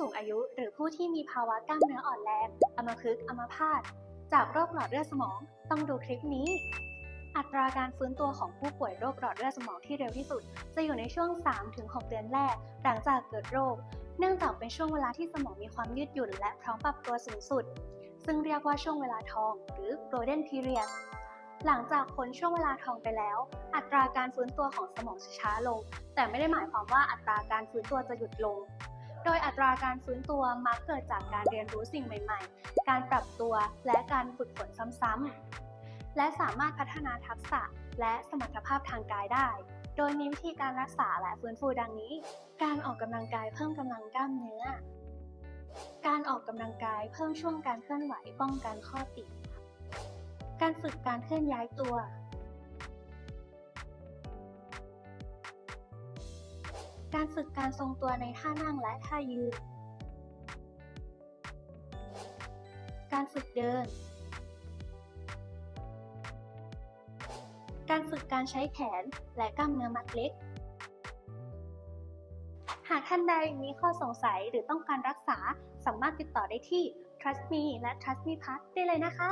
สูงอายุ หรือผู้ที่มีภาวะกล้ามเนื้ออ่อนแรงอัมพฤกษ์อัมพาตจากโรคหลอดเลือดสมอง ต้องดูคลิปนี้ อัตราการฟื้นตัวของผู้ป่วยโรคหลอดเลือดสมองที่เร็วที่สุด จะอยู่ในช่วง 3-6 เดือนแรก หลังจากเกิดโรค เนื่องจากเป็นช่วงเวลาที่สมองมีความยืดหยุ่น และพร้อมปรับตัวสูงสุด ซึ่งเรียกว่าช่วงเวลาทอง หรือ golden period หลังจากพ้นช่วงเวลาทองไปแล้ว อัตราการฟื้นตัวของสมองจะช้าลง แต่ไม่ได้หมายความว่าอัตราการฟื้นตัวจะหยุดลง โดยอัตราการฟื้นตัวมักเกิดจากการเรียนรู้สิ่งใหม่ ๆ การปรับตัวและการฝึกฝนซ้ำๆ และสามารถพัฒนาทักษะและสมรรถภาพทางกายได้ โดยมีวิธีการรักษาและฟื้นฟูดังนี้ การออกกำลังกายเพิ่มกำลังกล้ามเนื้อ การออกกำลังกายเพิ่มช่วงการเคลื่อนไหวป้องกันข้อติด การฝึกการเคลื่อนย้ายตัว การฝึกการทรงตัวในท่านั่งและท่ายืน การฝึกเดิน การฝึกการใช้แขนและกล้ามเนื้อมัดเล็ก หากท่านใดมีข้อสงสัยหรือต้องการรักษาสามารถติดต่อได้ที่ Trust Me และ Trust Me Plus ได้เลยนะคะ